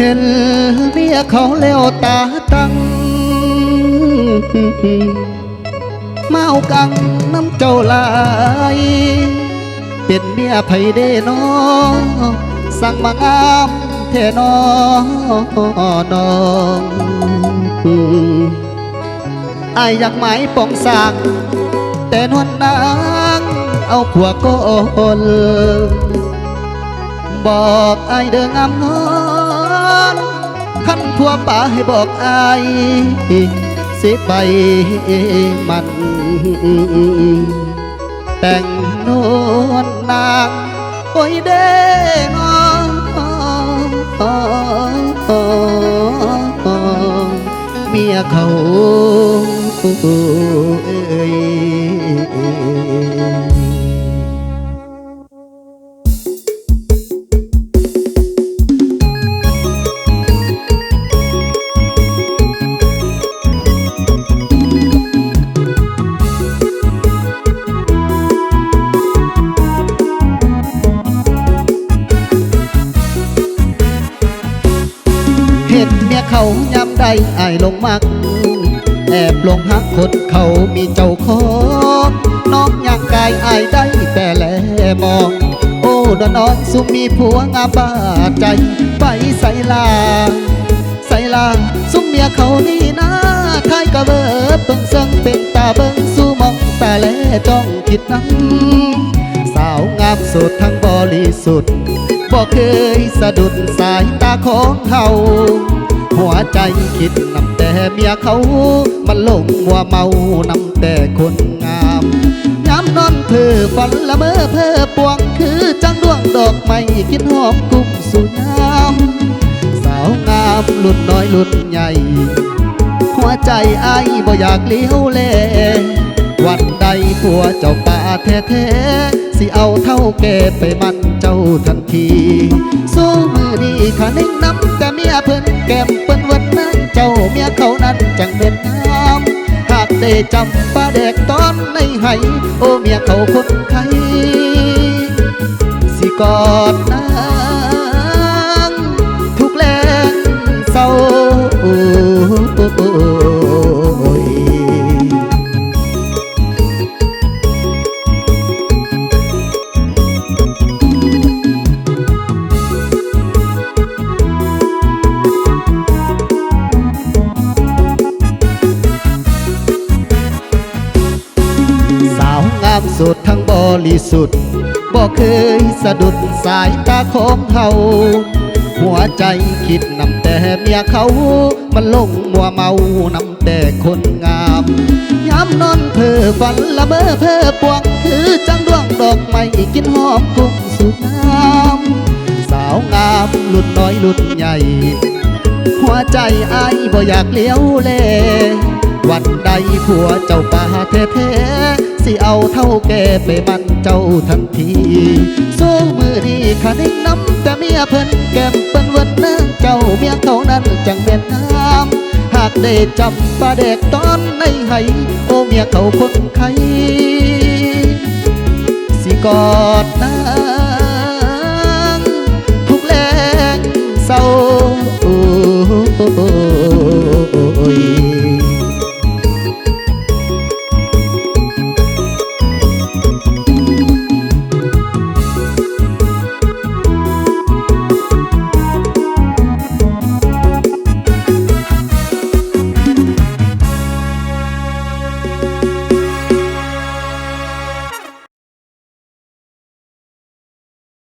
เห็นเมียเขาแล้วตาตั้ง เมากังน้ำเจ้าหลาย เป็นเมียไผเด้นอสั่งมางามแท่นอนองอายอยากหมายปองสร้างแต่นวลนางเอาผัวโกนบอกอายเดิงามนอ ขันผัวป่าให้บอกอายสิไปมัน แต่งนวลนางโอ้ยเด้นอเมียเขา เมียเขายำใดอายลงมัก แอบลงหักคนเขามีเจ้าของน้องอยากกายอายได้แต่แลมอง โอ้ดอนน้องสุมีผัวงาบาดใจ ไปใส่ลา ใส่ลาสุมเมียเขานี่นะคายกะเบิดเบิ่งเซิงเป็นตาเบิ่งสู้มองแตาแลจ้องคิดนั้นสาวงามสุดทั้งบริสุทธิ์บอกเคยสะดุดสายตาของเขา หัวใจคิดนำแต่เมียเขา มันลงมัวเมานำแต่คนงามย้ำนอนเพอฝันละเมอเพ้อปวงคือจังดวงดอกไม้คิดหอมกุ้มสุยามสาวงามรุ่นน้อยรุ่นใหญ่ หัวใจไอ้ายบ่อยากเลี้ยวแลวันใดผัวเจ้าป่าแท้ๆสิเอาเท่าแก่ไปมันเจ้าทันที สู้มือดีขานิ่งน้ำแต่เมียเพิ่นแก้มเปิ้นวันนั้นเจ้าเมียเขานั้นจังเป็นน้ำหากได้จำป้าแดกตอนในไห้โอ้เมียเขาคนไข้สิกอดนางทุกแรงเศร้าาวงามสุดทั้งบริสุทธิ์บอกเคยสะดุดสายตาของเขา หัวใจคิดนำแต่เมียเขา มันลงมัวเมานำแต่คนงามย้ำนอนเพ้อฝันละเมอเพ้อปวง คือจังดวงดอกไม้กินหอมกุ้งสุดงามสาวงามรุ่นน้อยรุ่นใหญ่ หัวใจไอ้ายบ่อยากเลี้ยวแล วันใดผัวเจ้าป่าแท้ๆสิเอาเท่าแก่ไปมันเจ้าทันทีสู้มือดีขานิ่งน้ำแต่เมียเพิ่นแก้มเปิ้นวันนั้นเจ้าเมียเขานั้นจังเป็นน้ำหากได้จำปลาแดกตอนในไหโอ้เมียเขาคนไข้สิกอดนางทุกแรงเศร้า